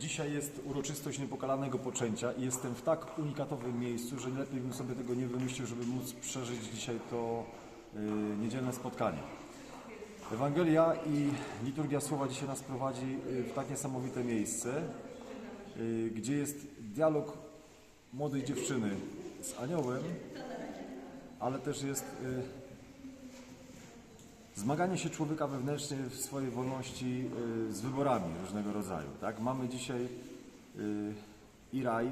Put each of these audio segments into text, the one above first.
Dzisiaj jest uroczystość niepokalanego poczęcia i jestem w tak unikatowym miejscu, że lepiej bym sobie tego nie wymyślił, żeby móc przeżyć dzisiaj to y, niedzielne spotkanie. Ewangelia i liturgia słowa dzisiaj nas prowadzi y, w tak niesamowite miejsce, y, gdzie jest dialog młodej dziewczyny z aniołem, ale też jest y, zmaganie się człowieka wewnętrznie w swojej wolności y, z wyborami różnego rodzaju. Tak? Mamy dzisiaj y, i raj,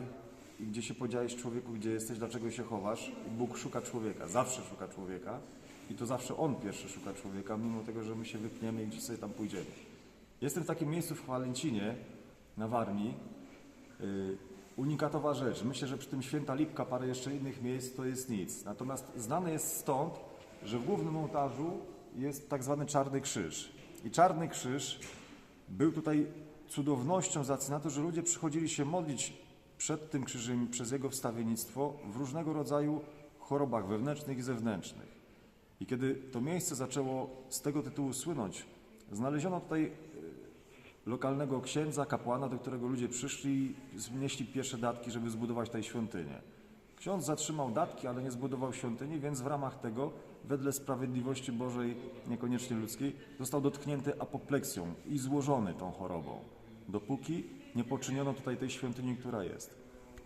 i gdzie się podziałeś człowieku, gdzie jesteś, dlaczego się chowasz. Bóg szuka człowieka, zawsze szuka człowieka i to zawsze On pierwszy szuka człowieka, mimo tego, że my się wypniemy i gdzieś sobie tam pójdziemy. Jestem w takim miejscu w Chwalęcinie na Warmii. Y, Unikatowa rzecz. Myślę, że przy tym Święta Lipka, parę jeszcze innych miejsc to jest nic. Natomiast znane jest stąd, że w głównym ołtarzu jest tak zwany Czarny Krzyż. I Czarny Krzyż był tutaj cudownością z racji na to, że ludzie przychodzili się modlić przed tym krzyżem przez jego wstawiennictwo w różnego rodzaju chorobach wewnętrznych i zewnętrznych. I kiedy to miejsce zaczęło z tego tytułu słynąć, znaleziono tutaj e, lokalnego księdza, kapłana, do którego ludzie przyszli i znieśli pierwsze datki, żeby zbudować tej świątynię. Ksiądz zatrzymał datki, ale nie zbudował świątyni, więc w ramach tego, wedle sprawiedliwości Bożej, niekoniecznie ludzkiej, został dotknięty apopleksją i złożony tą chorobą, dopóki nie poczyniono tutaj tej świątyni, która jest.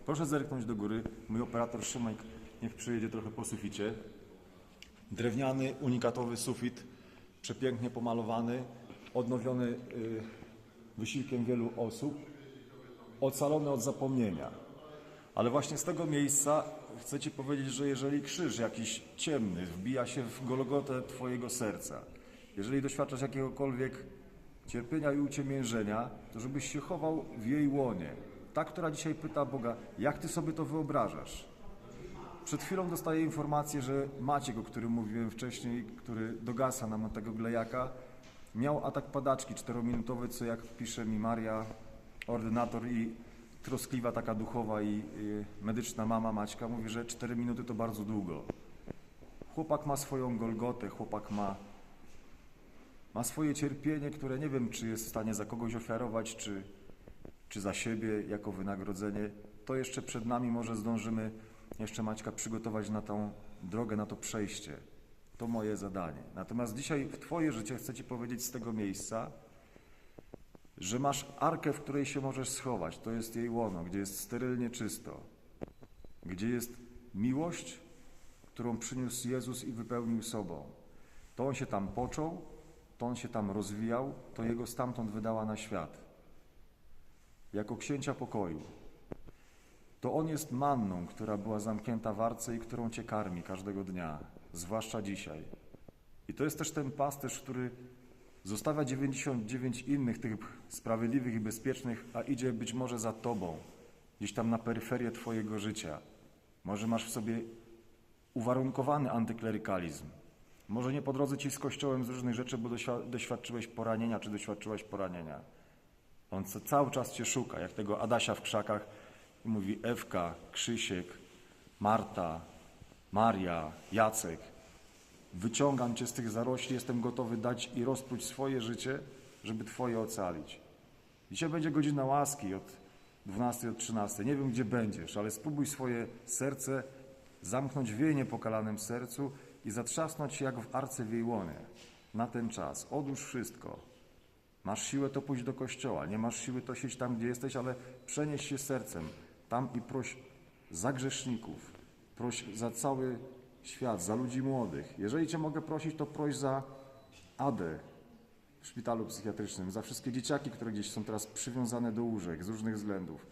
Proszę zerknąć do góry. Mój operator Szymek niech przyjedzie trochę po suficie. Drewniany, unikatowy sufit, przepięknie pomalowany, odnowiony y, wysiłkiem wielu osób, ocalony od zapomnienia. Ale właśnie z tego miejsca chcę Ci powiedzieć, że jeżeli krzyż jakiś ciemny wbija się w Golgotę Twojego serca, jeżeli doświadczasz jakiegokolwiek cierpienia i uciemiężenia, to żebyś się chował w jej łonie. Ta, która dzisiaj pyta Boga, jak Ty sobie to wyobrażasz? Przed chwilą dostaję informację, że Maciek, o którym mówiłem wcześniej, który dogasa nam tego glejaka, miał atak padaczki czterominutowy, co jak pisze mi Maria, ordynator i troskliwa taka duchowa i medyczna mama Maćka, mówi, że 4 minuty to bardzo długo. Chłopak ma swoją Golgotę, chłopak ma, ma swoje cierpienie, które nie wiem, czy jest w stanie za kogoś ofiarować, czy, czy za siebie jako wynagrodzenie. To jeszcze przed nami może zdążymy jeszcze Maćka przygotować na tą drogę, na to przejście. To moje zadanie. Natomiast dzisiaj w Twoje życie chcę Ci powiedzieć z tego miejsca, że masz arkę, w której się możesz schować. To jest jej łono, gdzie jest sterylnie czysto, gdzie jest miłość, którą przyniósł Jezus i wypełnił sobą. To on się tam począł, to on się tam rozwijał, to jego stamtąd wydała na świat. Jako księcia pokoju. To on jest manną, która była zamknięta w arce i którą cię karmi każdego dnia, zwłaszcza dzisiaj. I to jest też ten pasterz, który Zostawia 99 innych, tych sprawiedliwych i bezpiecznych, a idzie być może za Tobą, gdzieś tam na peryferię Twojego życia. Może masz w sobie uwarunkowany antyklerykalizm. Może nie po drodze Ci z Kościołem z różnych rzeczy, bo doświ- doświadczyłeś poranienia, czy doświadczyłaś poranienia. On cały czas Cię szuka, jak tego Adasia w krzakach i mówi Ewka, Krzysiek, Marta, Maria, Jacek. Wyciągam Cię z tych zarośli, jestem gotowy dać i rozpróć swoje życie, żeby Twoje ocalić. Dzisiaj będzie godzina łaski od 12 do 13. Nie wiem, gdzie będziesz, ale spróbuj swoje serce zamknąć w jej niepokalanym sercu i zatrzasnąć jak w arce w jej łonie. Na ten czas. Odłóż wszystko. Masz siłę, to pójść do kościoła. Nie masz siły, to siedź tam, gdzie jesteś, ale przenieś się sercem tam i proś za grzeszników. Proś za cały świat, za ludzi młodych. Jeżeli Cię mogę prosić, to proś za Adę w szpitalu psychiatrycznym, za wszystkie dzieciaki, które gdzieś są teraz przywiązane do łóżek z różnych względów,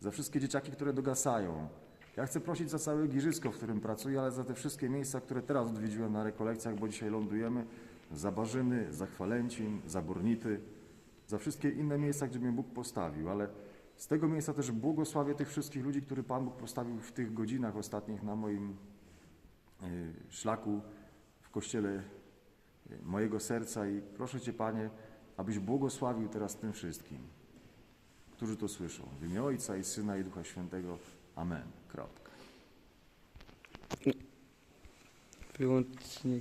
za wszystkie dzieciaki, które dogasają. Ja chcę prosić za całe Giżysko, w którym pracuję, ale za te wszystkie miejsca, które teraz odwiedziłem na rekolekcjach, bo dzisiaj lądujemy, za Barzyny, za Chwalęcin, za Bornity, za wszystkie inne miejsca, gdzie mnie Bóg postawił, ale z tego miejsca też błogosławię tych wszystkich ludzi, których Pan Bóg postawił w tych godzinach ostatnich na moim szlaku w kościele y, mojego serca i proszę Cię, Panie, abyś błogosławił teraz tym wszystkim, którzy to słyszą. W imię Ojca i Syna i Ducha Świętego. Amen. Kropka. Wyłącznie